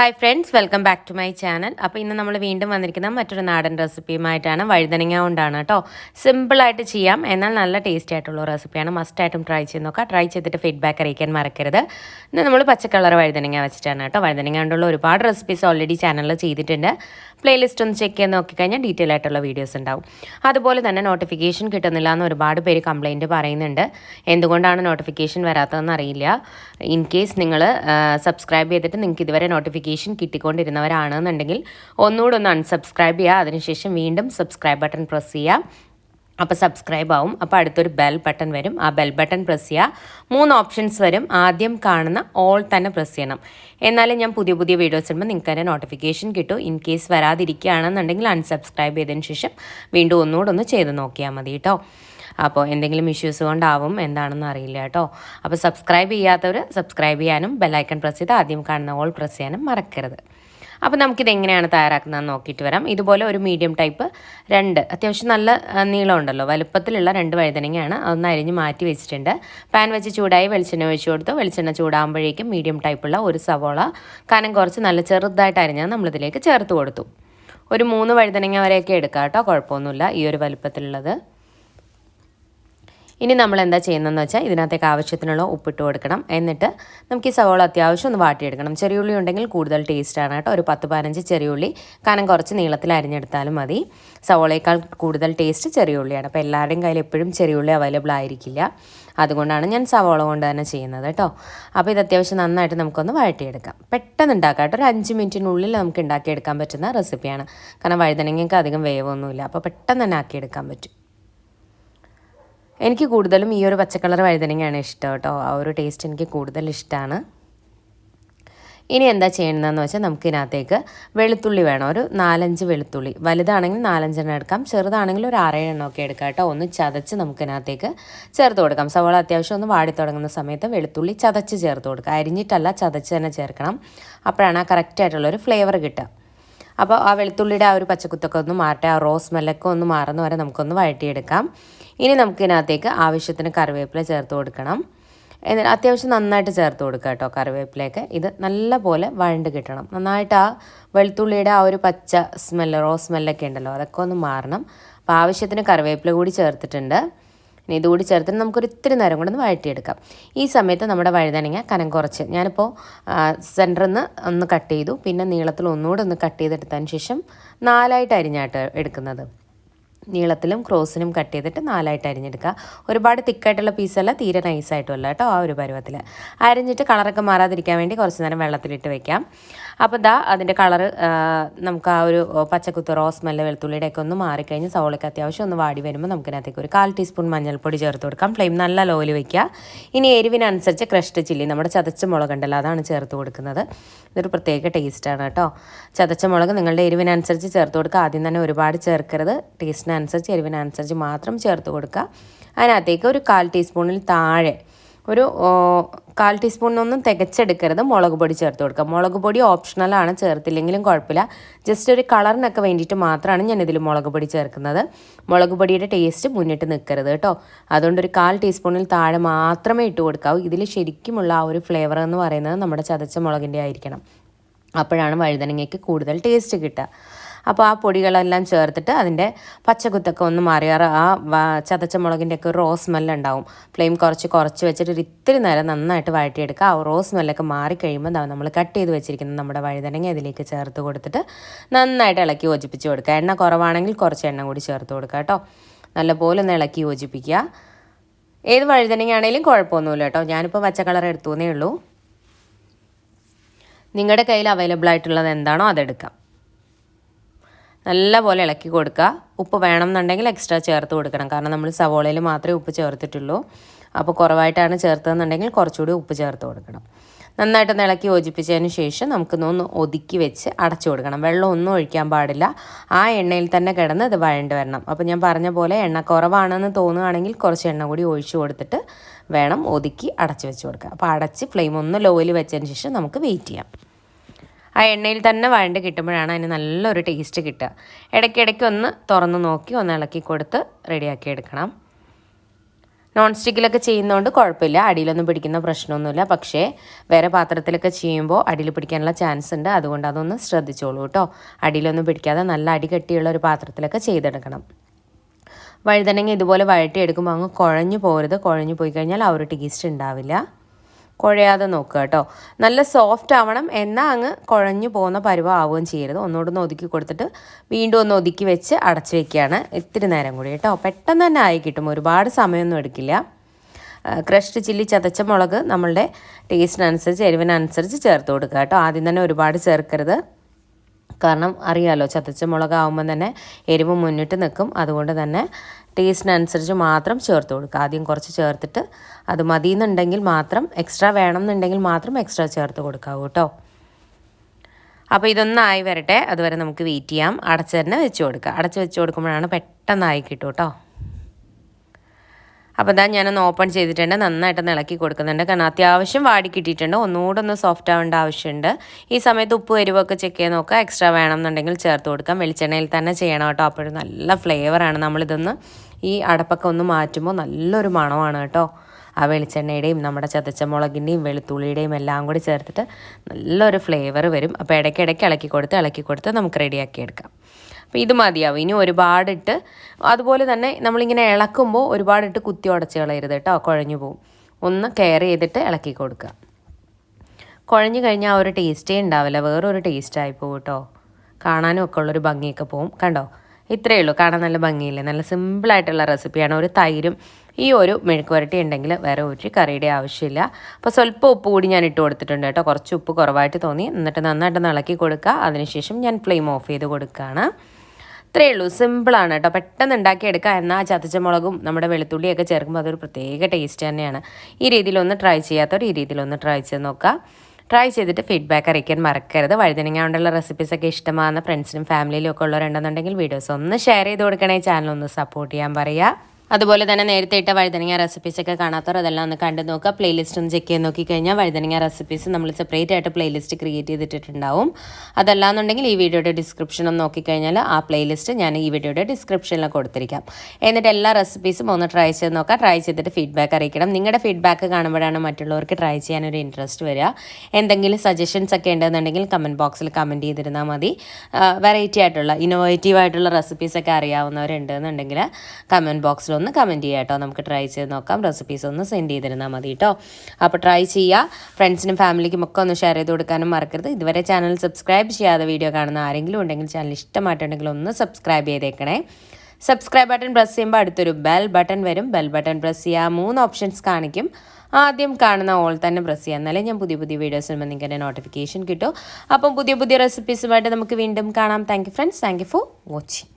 Hi friends welcome back to my channel അപ്പോൾ ഇന്ന് നമ്മൾ വീണ്ടും വന്നിരിക്കുന്ന മറ്റൊരു നാടൻ റെസിപ്പിയുമായിട്ടാണ് വഴുതനങ്ങ കൊണ്ടാണ് കേട്ടോ. സിമ്പിളായിട്ട് ചെയ്യാം. എന്നാൽ നല്ല ടേസ്റ്റി ആയിട്ടുള്ള റെസിപ്പിയാണ് മസ്റ്റായിട്ടും ട്രൈ ചെയ്ത് നോക്കാം. ട്രൈ ചെയ്തിട്ട് ഫീഡ്ബാക്ക് അറിയിക്കാൻ മറക്കരുത്. ഇന്ന് നമ്മൾ പച്ചക്കളർ വഴുതനങ്ങ വെച്ചിട്ടാണ് കേട്ടോ. വഴുതനങ്ങ കൊണ്ടുള്ള ഒരുപാട് റെസിപ്പീസ് ഓൾറെഡി ചാനലിൽ ചെയ്തിട്ടുണ്ട്. പ്ലേലിസ്റ്റ് ഒന്ന് ചെക്ക് ചെയ്ത് നോക്കിക്കഴിഞ്ഞാൽ ഡീറ്റെയിൽ ആയിട്ടുള്ള വീഡിയോസ് ഉണ്ടാവും. അതുപോലെ തന്നെ നോട്ടിഫിക്കേഷൻ കിട്ടുന്നില്ല എന്ന് ഒരുപാട് പേര് കംപ്ലയിന്റ് പറയുന്നുണ്ട്. എന്തുകൊണ്ടാണ് നോട്ടിഫിക്കേഷൻ വരാത്തതെന്ന് അറിയില്ല. ഇൻ കേസ് നിങ്ങൾ സബ്സ്ക്രൈബ് ചെയ്തിട്ട് നിങ്ങൾക്ക് ഇതുവരെ നോട്ടിഫിക്കേഷൻ കിട്ടിക്കൊണ്ടിരുന്നവരാണെന്നുണ്ടെങ്കിൽ ഒന്നുകൂടെ ഒന്ന് അൺസബ്സ്ക്രൈബ് ചെയ്യുക അതിനുശേഷം വീണ്ടും സബ്സ്ക്രൈബ് ബട്ടൺ പ്രസ് ചെയ്യുക അപ്പോൾ സബ്സ്ക്രൈബ് ആവും. അപ്പോൾ അടുത്തൊരു ബെൽ ബട്ടൺ വരും. ആ ബെൽ ബട്ടൺ പ്രസ് ചെയ്യുക മൂന്ന് ഓപ്ഷൻസ് വരും. ആദ്യം കാണുന്ന ഓൾ തന്നെ പ്രസ് ചെയ്യണം. എന്നാലും ഞാൻ പുതിയ പുതിയ വീഡിയോസ് ഇടുമ്പോൾ നിങ്ങൾക്ക് അതിന്റെ നോട്ടിഫിക്കേഷൻ കിട്ടും. ഇൻ കേസ് വരാതിരിക്കുകയാണെന്നുണ്ടെങ്കിൽ അൺസബ്സ്ക്രൈബ് ചെയ്തതിന് ശേഷം വീണ്ടും ഒന്നുകൂടെ ഒന്ന് ചെയ്ത് നോക്കിയാൽ മതി കേട്ടോ അപ്പോൾ എന്തെങ്കിലും ഇഷ്യൂസ് കൊണ്ടാവും എന്താണെന്ന് അറിയില്ല കേട്ടോ. അപ്പോൾ സബ്സ്ക്രൈബ് ചെയ്യാത്തവർ സബ്സ്ക്രൈബ് ചെയ്യാനും ബെല്ലൈക്കൺ പ്രസ് ചെയ്ത് ആദ്യം കാണുന്ന ഓൾ പ്രസ് ചെയ്യാനും മറക്കരുത്. അപ്പോൾ നമുക്കിത് എങ്ങനെയാണ് തയ്യാറാക്കുന്നതെന്ന് നോക്കിയിട്ട് വരാം. ഇതുപോലെ ഒരു മീഡിയം ടൈപ്പ് രണ്ട് അത്യാവശ്യം നല്ല നീളം നീളമുണ്ടല്ലോ വലുപ്പത്തിലുള്ള രണ്ട് വഴുതനങ്ങയാണ് അതൊന്ന് അരിഞ്ഞ് മാറ്റി വെച്ചിട്ടുണ്ട്. പാൻ വെച്ച് ചൂടായി വെളിച്ചെണ്ണ ഒഴിച്ചു കൊടുത്തു. വെളിച്ചെണ്ണ ചൂടാകുമ്പോഴേക്കും മീഡിയം ടൈപ്പുള്ള ഒരു സവോള കനം കുറച്ച് നല്ല ചെറുതായിട്ട് അരിഞ്ഞാൽ നമ്മളിതിലേക്ക് ചേർത്ത് കൊടുത്തു. ഒരു മൂന്ന് വഴുതനങ്ങ വരെയൊക്കെ എടുക്കാം കേട്ടോ. കുഴപ്പമൊന്നുമില്ല. ഈ ഒരു വലുപ്പത്തിലുള്ളത്. ഇനി നമ്മൾ എന്താ ചെയ്യുന്നതെന്ന് വെച്ചാൽ ഇതിനകത്തേക്ക് ആവശ്യത്തിനുള്ള ഉപ്പിട്ട് കൊടുക്കണം. എന്നിട്ട് നമുക്ക് ഈ സവോള അത്യാവശ്യം ഒന്ന് വാട്ടിയെടുക്കണം. ചെറിയുള്ളി ഉണ്ടെങ്കിൽ കൂടുതൽ ടേസ്റ്റാണ് കേട്ടോ. ഒരു പത്ത് പതിനഞ്ച് ചെറിയുള്ളി കാരണം കുറച്ച് നീളത്തിൽ അരിഞ്ഞെടുത്താലും മതി. സവോളയേക്കാൾ കൂടുതൽ ടേസ്റ്റ് ചെറിയുള്ളിയാണ്. അപ്പോൾ എല്ലാവരുടെയും കയ്യിൽ എപ്പോഴും ചെറിയുള്ളി അവൈലബിൾ ആയിരിക്കില്ല. അതുകൊണ്ടാണ് ഞാൻ സവോള കൊണ്ട് തന്നെ ചെയ്യുന്നത് കേട്ടോ. അപ്പോൾ ഇത് അത്യാവശ്യം നന്നായിട്ട് നമുക്കൊന്ന് വഴറ്റിയെടുക്കാം. പെട്ടെന്ന് ഉണ്ടാക്കാം കേട്ടോ. ഒരു അഞ്ച് മിനിറ്റിനുള്ളിൽ നമുക്ക് ഉണ്ടാക്കിയെടുക്കാൻ പറ്റുന്ന റെസിപ്പിയാണ് കാരണം വഴുതനങ്ങയ്ക്ക് അധികം വേവൊന്നുമില്ല. അപ്പോൾ പെട്ടെന്ന് തന്നെ ആക്കിയെടുക്കാൻ പറ്റും. എനിക്ക് കൂടുതലും ഈ ഒരു പച്ചക്കളർ വഴുതനങ്ങയാണ് ഇഷ്ടം കേട്ടോ. ആ ഒരു ടേസ്റ്റ് എനിക്ക് കൂടുതൽ ഇഷ്ടമാണ് ഇനി എന്താ ചെയ്യേണ്ടതെന്ന് വെച്ചാൽ നമുക്ക് ഇതിനകത്തേക്ക് വെളുത്തുള്ളി വേണം. ഒരു നാലഞ്ച് വെളുത്തുള്ളി. വലുതാണെങ്കിൽ നാലഞ്ചെണ്ണം എടുക്കാം. ചെറുതാണെങ്കിൽ ഒരു ആറേഴെണ്ണം ഒക്കെ എടുക്കാം കേട്ടോ. ഒന്ന് ചതച്ച് നമുക്ക് ഇതിനകത്തേക്ക് ചേർത്ത് കൊടുക്കാം. സവാള അത്യാവശ്യം ഒന്ന് വാടി തുടങ്ങുന്ന സമയത്ത് വെളുത്തുള്ളി ചതച്ച് ചേർത്ത് കൊടുക്കുക അരിഞ്ഞിട്ടല്ല ചതച്ച് തന്നെ ചേർക്കണം. അപ്പോഴാണ് ആ കറക്റ്റായിട്ടുള്ളൊരു ഫ്ലേവർ കിട്ടുക. അപ്പോൾ ആ വെളുത്തുള്ളിയുടെ ആ ഒരു പച്ചക്കുത്തൊക്കെ ഒന്ന് മാറട്ടെ. ആ റോസ് സ്മെല്ലൊക്കെ ഒന്ന് മാറുന്ന വരെ നമുക്കൊന്ന് വഴറ്റിയെടുക്കാം. ഇനി നമുക്ക് ഇതിനകത്തേക്ക് ആവശ്യത്തിന് കറിവേപ്പില ചേർത്ത് കൊടുക്കണം. എന്നിട്ട് അത്യാവശ്യം നന്നായിട്ട് ചേർത്ത് കൊടുക്കുക കേട്ടോ കറിവേപ്പിലേക്ക് ഇത് നല്ല പോലെ വഴണ്ട് കിട്ടണം. നന്നായിട്ട് ആ വെളുത്തുള്ളിയുടെ ആ ഒരു പച്ച സ്മെല്ല് റോ സ്മെല്ലൊക്കെ ഉണ്ടല്ലോ അതൊക്കെ ഒന്ന് മാറണം. അപ്പോൾ ആവശ്യത്തിന് കറിവേപ്പില കൂടി ചേർത്തിട്ടുണ്ട്. ഇനി ഇതുകൂടി ചേർത്തിട്ട് നമുക്കൊരു ഇത്തിരി നേരം കൂടെ ഒന്ന് വഴറ്റിയെടുക്കാം. ഈ സമയത്ത് നമ്മുടെ വഴുതനങ്ങ കനം കുറച്ച്. ഞാനിപ്പോൾ സെന്ററിൽ നിന്ന് ഒന്ന് കട്ട് ചെയ്തു. പിന്നെ നീളത്തിൽ ഒന്നുകൂടെ ഒന്ന് കട്ട് ചെയ്തെടുത്തതിന് ശേഷം നാലായിട്ട് അരിഞ്ഞാട്ട് എടുക്കുന്നത്. നീളത്തിലും ക്രോസിനും കട്ട് ചെയ്തിട്ട് നാലായിട്ട് അരിഞ്ഞെടുക്കുക. ഒരുപാട് തിക്കായിട്ടുള്ള പീസല്ല തീരെ നൈസായിട്ടുമല്ല കേട്ടോ ആ ഒരു പരുവത്തിൽ അരിഞ്ഞിട്ട് കളറൊക്കെ മാറാതിരിക്കാൻ വേണ്ടി കുറച്ച് നേരം വെള്ളത്തിലിട്ട് വെക്കാം. അപ്പോൾ ദാ അതിന്റെ കളർ നമുക്ക് ആ ഒരു പച്ചക്കുത്ത് റോസ് മല്ല വെളുത്തുള്ളിയുടെയൊക്കെ ഒന്ന് മാറിക്കഴിഞ്ഞ് സവോളയ്ക്ക് അത്യാവശ്യം ഒന്ന് വാടി വരുമ്പോൾ നമുക്കിനകത്തേക്ക് ഒരു കാൽ ടീസ്പൂൺ മഞ്ഞൾപ്പൊടി ചേർത്ത് കൊടുക്കാം. ഫ്ലെയിം നല്ല ലോയിൽ വയ്ക്കുക ഇനി എരിവിനനുസരിച്ച് ക്രഷ്ഡ് ചില്ലി നമ്മുടെ ചതച്ച മുളകുണ്ടല്ലോ അതാണ് ചേർത്ത് കൊടുക്കുന്നത്. ഇതൊരു പ്രത്യേക ടേസ്റ്റാണ് കേട്ടോ. ചതച്ച മുളക് നിങ്ങളുടെ എരിവിനനുസരിച്ച് ചേർത്ത് കൊടുക്കുക. ആദ്യം തന്നെ ഒരുപാട് ചേർക്കരുത്. ടേസ്റ്റിനനുസരിച്ച് എരിവിനനുസരിച്ച് മാത്രം ചേർത്ത് കൊടുക്കുക. അതിനകത്തേക്ക് ഒരു കാൽ ടീസ്പൂണിൽ താഴെ ഒരു കാൽ ടീസ്പൂണിനൊന്നും തികച്ചെടുക്കരുത്. മുളക് പൊടി ചേർത്ത് കൊടുക്കുക. മുളക് പൊടി ഓപ്ഷണലാണ് ചേർത്തില്ലെങ്കിലും കുഴപ്പമില്ല. ജസ്റ്റ് ഒരു കളറിനൊക്കെ വേണ്ടിയിട്ട് മാത്രമാണ് ഞാൻ ഇതിൽ മുളക് പൊടി ചേർക്കുന്നത്. മുളക് പൊടിയുടെ ടേസ്റ്റ് മുന്നിട്ട് നിൽക്കരുത് കേട്ടോ. അതുകൊണ്ട് ഒരു കാൽ ടീസ്പൂണിൽ താഴെ മാത്രമേ ഇട്ട് കൊടുക്കാവൂ. ഇതിൽ ശരിക്കുമുള്ള ആ ഒരു ഫ്ലേവർ എന്ന് പറയുന്നത് നമ്മുടെ ചതച്ച മുളകിന്റെ ആയിരിക്കണം. അപ്പോഴാണ് വഴുതനങ്ങയ്ക്ക് കൂടുതൽ ടേസ്റ്റ് കിട്ടുക. അപ്പോൾ ആ പൊടികളെല്ലാം ചേർത്തിട്ട് അതിന്റെ പച്ചക്കുത്തൊക്കെ ഒന്ന് മാറിയാറ് ആ ചതച്ച മുളകിന്റെ ഒക്കെ റോസ് സ്മെല്ല് ഉണ്ടാവും ഫ്ലെയിം കുറച്ച് കുറച്ച് വെച്ചിട്ട് ഒരു ഇത്തിരി നേരം നന്നായിട്ട് വഴറ്റിയെടുക്കുക. ആ റോസ് സ്മെല്ലൊക്കെ മാറിക്കഴിയുമ്പോൾ നമ്മൾ കട്ട് ചെയ്ത് വെച്ചിരിക്കുന്ന നമ്മുടെ വഴുതനങ്ങ ഇതിലേക്ക് ചേർത്ത് കൊടുത്തിട്ട് നന്നായിട്ട് ഇളക്കി യോജിപ്പിച്ച് കൊടുക്കുക. എണ്ണ കുറവാണെങ്കിൽ കുറച്ച് എണ്ണ കൂടി ചേർത്ത് കൊടുക്കുക കേട്ടോ. നല്ലപോലെ ഒന്ന് ഇളക്കി യോജിപ്പിക്കുക. ഏത് വഴുതനങ്ങയാണെങ്കിലും കുഴപ്പമൊന്നുമില്ല കേട്ടോ. ഞാനിപ്പോൾ പച്ച കളർ എടുത്തുവെന്നേ ഉള്ളൂ. നിങ്ങളുടെ കയ്യിൽ അവൈലബിൾ ആയിട്ടുള്ളത് എന്താണോ അതെടുക്കാം. നല്ല പോലെ ഇളക്കി കൊടുക്കുക. ഉപ്പ് വേണം എന്നുണ്ടെങ്കിൽ എക്സ്ട്രാ ചേർത്ത് കൊടുക്കണം. കാരണം നമ്മൾ സവോളയിൽ മാത്രമേ ഉപ്പ് ചേർത്തിട്ടുള്ളൂ. അപ്പോൾ കുറവായിട്ടാണ് ചേർത്തതെന്നുണ്ടെങ്കിൽ കുറച്ചുകൂടി ഉപ്പ് ചേർത്ത് കൊടുക്കണം. നന്നായിട്ടൊന്ന് ഇളക്കി യോജിപ്പിച്ചതിന് ശേഷം നമുക്കൊന്ന് ഒതുക്കി വെച്ച് അടച്ചു കൊടുക്കണം. വെള്ളം ഒന്നും ഒഴിക്കാൻ പാടില്ല. ആ എണ്ണയിൽ തന്നെ കിടന്ന് ഇത് വഴണ്ട് വരണം. അപ്പോൾ ഞാൻ പറഞ്ഞ പോലെ എണ്ണ കുറവാണെന്ന് തോന്നുകയാണെങ്കിൽ കുറച്ച് എണ്ണ കൂടി ഒഴിച്ചു കൊടുത്തിട്ട് വേണം ഒതുക്കി അടച്ചു വെച്ച് കൊടുക്കുക അപ്പോൾ അടച്ച് ഫ്ലെയിം ഒന്ന് ലോയിൽ വെച്ചതിന് ശേഷം നമുക്ക് വെയിറ്റ് ചെയ്യാം. ആ എണ്ണയിൽ തന്നെ വഴണ്ട് കിട്ടുമ്പോഴാണ് അതിന് നല്ലൊരു ടേസ്റ്റ് കിട്ടുക. ഇടയ്ക്കിടയ്ക്ക് ഒന്ന് തുറന്ന് നോക്കി ഒന്ന് ഇളക്കി കൊടുത്ത് റെഡിയാക്കി എടുക്കണം. നോൺ സ്റ്റിക്കിലൊക്കെ ചെയ്യുന്നതുകൊണ്ട് കുഴപ്പമില്ല. അടിയിലൊന്നും പിടിക്കുന്ന പ്രശ്നമൊന്നുമില്ല. പക്ഷേ വേറെ പാത്രത്തിലൊക്കെ ചെയ്യുമ്പോൾ അടിയിൽ പിടിക്കാനുള്ള ചാൻസ് ഉണ്ട്. അതുകൊണ്ട് അതൊന്ന് ശ്രദ്ധിച്ചോളൂ കേട്ടോ. അടിയിലൊന്നും പിടിക്കാതെ നല്ല അടി കെട്ടിയുള്ള ഒരു പാത്രത്തിലൊക്കെ ചെയ്തെടുക്കണം. വഴുതനങ്ങ ഇതുപോലെ വഴട്ടിയെടുക്കുമ്പോൾ അങ്ങ് കുഴഞ്ഞു പോരുത്. കുഴഞ്ഞു പോയി കഴിഞ്ഞാൽ ആ ഒരു ടേസ്റ്റ് ഉണ്ടാവില്ല. കുഴയാതെ നോക്കുക കേട്ടോ. നല്ല സോഫ്റ്റ് ആവണം. എന്നാൽ അങ്ങ് കുഴഞ്ഞു പോകുന്ന പരുവം ആവുകയും ചെയ്യരുത്. ഒന്നുകൂടെ ഒന്ന് ഒതുക്കി കൊടുത്തിട്ട് വീണ്ടും ഒന്ന് ഒതുക്കി വെച്ച് അടച്ചു വെക്കുകയാണ് ഇത്തിരി നേരം കൂടി കേട്ടോ. പെട്ടെന്ന് തന്നെ ആയി കിട്ടും. ഒരുപാട് സമയമൊന്നും എടുക്കില്ല. ക്രഷ്ഡ് ചില്ലി ചതച്ച മുളക് നമ്മളുടെ ടേസ്റ്റിനനുസരിച്ച് എരിവിനനുസരിച്ച് ചേർത്ത് കൊടുക്കുക കേട്ടോ. ആദ്യം തന്നെ ഒരുപാട് ചേർക്കരുത്. കാരണം അറിയാലോ ചതച്ച മുളകാവുമ്പോൾ തന്നെ എരിവ് മുന്നിട്ട് നിൽക്കും അതുകൊണ്ട് തന്നെ ടേസ്റ്റിനനുസരിച്ച് മാത്രം ചേർത്ത് കൊടുക്കുക. ആദ്യം കുറച്ച് ചേർത്തിട്ട് അത് മതി മതിയെന്നുണ്ടെങ്കിൽ മാത്രം എക്സ്ട്രാ വേണം എന്നുണ്ടെങ്കിൽ മാത്രം എക്സ്ട്രാ ചേർത്ത് കൊടുക്കാവൂ കേട്ടോ. അപ്പോൾ ഇതൊന്നായി വരട്ടെ. അതുവരെ നമുക്ക് വെയിറ്റ് ചെയ്യാം. അടച്ച് തന്നെ വെച്ച് കൊടുക്കുക. അടച്ച് വെച്ച് കൊടുക്കുമ്പോഴാണ് പെട്ടെന്നായി കിട്ടും കേട്ടോ. അപ്പോൾ ഇതാ ഞാനൊന്ന് ഓപ്പൺ ചെയ്തിട്ടുണ്ട്. നന്നായിട്ട് ഇളക്കി കൊടുക്കുന്നുണ്ട്. കാരണം അത്യാവശ്യം വാടി കിട്ടിയിട്ടുണ്ട്. ഒന്നുകൂടെ ഒന്ന് സോഫ്റ്റ് ആവേണ്ട ആവശ്യമുണ്ട്. ഈ സമയത്ത് ഉപ്പ് എരിവൊക്കെ ചെക്ക് ചെയ്ത് നോക്കുക. എക്സ്ട്രാ വേണമെന്നുണ്ടെങ്കിൽ ചേർത്ത് കൊടുക്കാം. വെളിച്ചെണ്ണയിൽ തന്നെ ചെയ്യണം കേട്ടോ. അപ്പോഴും നല്ല ഫ്ലേവറാണ് നമ്മളിതൊന്ന് ഈ അടപ്പൊക്കെ ഒന്ന് മാറ്റുമ്പോൾ നല്ലൊരു മണമാണ് കേട്ടോ. ആ വെളിച്ചെണ്ണയുടെയും നമ്മുടെ ചതച്ച മുളകിന്റെയും വെളുത്തുള്ളിയുടെയും എല്ലാം കൂടി ചേർത്തിട്ട് നല്ലൊരു ഫ്ലേവർ വരും. അപ്പോൾ ഇടയ്ക്കിടയ്ക്ക് ഇളക്കി കൊടുത്ത് ഇളക്കി കൊടുത്ത് നമുക്ക് റെഡിയാക്കി എടുക്കാം. അപ്പോൾ ഇത് മതിയാവും. ഇനി ഒരുപാടിട്ട് അതുപോലെ തന്നെ നമ്മളിങ്ങനെ ഇളക്കുമ്പോൾ ഒരുപാടിട്ട് കുത്തി ഉടച്ച് കളയരുത് കേട്ടോ. കുഴഞ്ഞു പോവും. ഒന്ന് കെയർ ചെയ്തിട്ട് ഇളക്കി കൊടുക്കുക. കുഴഞ്ഞു കഴിഞ്ഞാൽ ആ ഒരു ടേസ്റ്റേ ഉണ്ടാവില്ല. വേറൊരു ടേസ്റ്റായി പോകും കേട്ടോ. കാണാനും ഒക്കെ ഉള്ളൊരു ഭംഗിയൊക്കെ പോവും. കണ്ടോ? ഇത്രയേ ഉള്ളൂ. കാണാൻ നല്ല ഭംഗിയില്ലേ? നല്ല സിമ്പിളായിട്ടുള്ള റെസിപ്പിയാണ് ഒരു തൈരും ഈ ഒരു മെഴുക്ക് വരട്ടി ഉണ്ടെങ്കിൽ വേറെ ഒരു കറിയുടെ ആവശ്യമില്ല. അപ്പോൾ സ്വല്പം ഉപ്പ് കൂടി ഞാൻ ഇട്ട് കൊടുത്തിട്ടുണ്ട് കേട്ടോ. കുറച്ച് ഉപ്പ് കുറവായിട്ട് തോന്നി. എന്നിട്ട് നന്നായിട്ട് ഇളക്കി കൊടുക്കുക. അതിനുശേഷം ഞാൻ ഫ്ലെയിം ഓഫ് ചെയ്ത് കൊടുക്കുകയാണ്. ഇത്രയേ ഉള്ളൂ. സിമ്പിളാണ് കേട്ടോ. പെട്ടെന്ന് ഉണ്ടാക്കിയെടുക്കുക എന്നാൽ ചതച്ച മുളകും നമ്മുടെ വെളുത്തുള്ളിയൊക്കെ ചേർക്കുമ്പോൾ അതൊരു പ്രത്യേക ടേസ്റ്റ് തന്നെയാണ്. ഈ രീതിയിലൊന്ന് ട്രൈ ചെയ്യാത്തവർ ഈ രീതിയിലൊന്ന് ട്രൈ ചെയ്ത് നോക്കുക. ട്രൈ ചെയ്തിട്ട് ഫീഡ്ബാക്ക് അറിയിക്കാൻ മറക്കരുത്. വഴുതനങ്ങ കൊണ്ടുള്ള റെസിപ്പീസൊക്കെ ഇഷ്ടമാകുന്ന ഫ്രണ്ട്സിനും ഫാമിലിയിലും ഒക്കെ ഉള്ളവരുണ്ടെന്നുണ്ടെങ്കിൽ വീഡിയോസ് ഒന്ന് ഷെയർ ചെയ്ത് കൊടുക്കണേ. ചാനൽ ഒന്ന് സപ്പോർട്ട് ചെയ്യാൻ പറയുക. അതുപോലെ തന്നെ നേരത്തെ ഇട്ട വഴുതനങ്ങ റെസിപ്പീസ് ഒക്കെ കാണാത്തവർ അതെല്ലാം ഒന്ന് കണ്ടു നോക്കുക. പ്ലേലിസ്റ്റ് ഒന്ന് ചെക്ക് ചെയ്ത് നോക്കിക്കഴിഞ്ഞാൽ വഴുതനങ്ങ റെസിപ്പീസ് നമ്മൾ സെപ്പറേറ്റ് ആയിട്ട് പ്ലേലിസ്റ്റ് ക്രിയേറ്റ് ചെയ്തിട്ടുണ്ടാവും അതല്ലാന്നുണ്ടെങ്കിൽ ഈ വീഡിയോയുടെ ഡിസ്ക്രിപ്ഷൻ ഒന്ന് നോക്കിക്കഴിഞ്ഞാൽ ആ പ്ലേലിസ്റ്റ് ഞാൻ ഈ വീഡിയോയുടെ ഡിസ്ക്രിപ്ഷനിൽ കൊടുത്തിരിക്കാം. എന്നിട്ട് എല്ലാ റെസിപ്പീസും ഒന്ന് ട്രൈ ചെയ്ത് നോക്കാം ട്രൈ ചെയ്തിട്ട് ഫീഡ്ബാക്ക് അറിയിക്കണം. നിങ്ങളുടെ ഫീഡ്ബാക്ക് കാണുമ്പോഴാണ് മറ്റുള്ളവർക്ക് ട്രൈ ചെയ്യാനൊരു ഇൻട്രസ്റ്റ് വരിക. എന്തെങ്കിലും സജഷൻസ് ഒക്കെ ഉണ്ടെന്നുണ്ടെങ്കിൽ കമന്റ് ബോക്സിൽ കമന്റ് ചെയ്തിരുന്നാൽ മതി. വെറൈറ്റി ആയിട്ടുള്ള ഇന്നോവേറ്റീവ് ആയിട്ടുള്ള റെസിപ്പീസൊക്കെ അറിയാവുന്നവരുണ്ടെന്നുണ്ടെങ്കിൽ കമന്റ് ബോക്സിൽ ഒന്ന് കമന്റ് ചെയ്യുക കേട്ടോ. നമുക്ക് ട്രൈ ചെയ്ത് നോക്കാം. റെസിപ്പീസ് ഒന്ന് സെൻഡ് ചെയ്തിരുന്നാൽ മതി കേട്ടോ. അപ്പോൾ ട്രൈ ചെയ്യുക. ഫ്രണ്ട്സിനും ഫാമിലിക്കും ഒക്കെ ഒന്ന് ഷെയർ ചെയ്ത് കൊടുക്കാനും മറക്കരുത്. ഇതുവരെ ചാനൽ സബ്സ്ക്രൈബ് ചെയ്യാതെ വീഡിയോ കാണുന്ന ആരെങ്കിലും ഉണ്ടെങ്കിൽ ചാനൽ ഇഷ്ടമായിട്ടുണ്ടെങ്കിൽ ഒന്ന് സബ്സ്ക്രൈബ് ചെയ്തേക്കണേ. സബ്സ്ക്രൈബ് ബട്ടൺ പ്രസ് ചെയ്യുമ്പോൾ അടുത്തൊരു ബെൽ ബട്ടൺ വരും. ബെൽ ബട്ടൺ പ്രസ് ചെയ്യുക മൂന്ന് ഓപ്ഷൻസ് കാണിക്കും. ആദ്യം കാണുന്ന ഓൾ തന്നെ പ്രസ് ചെയ്യുക എന്നാലേ ഞാൻ പുതിയ പുതിയ വീഡിയോസ് വരുമ്പോൾ നിങ്ങൾക്ക് എന്റെ നോട്ടിഫിക്കേഷൻ കിട്ടും. അപ്പം പുതിയ പുതിയ റെസിപ്പീസുമായിട്ട് നമുക്ക് വീണ്ടും കാണാം. Thank friends thank for watching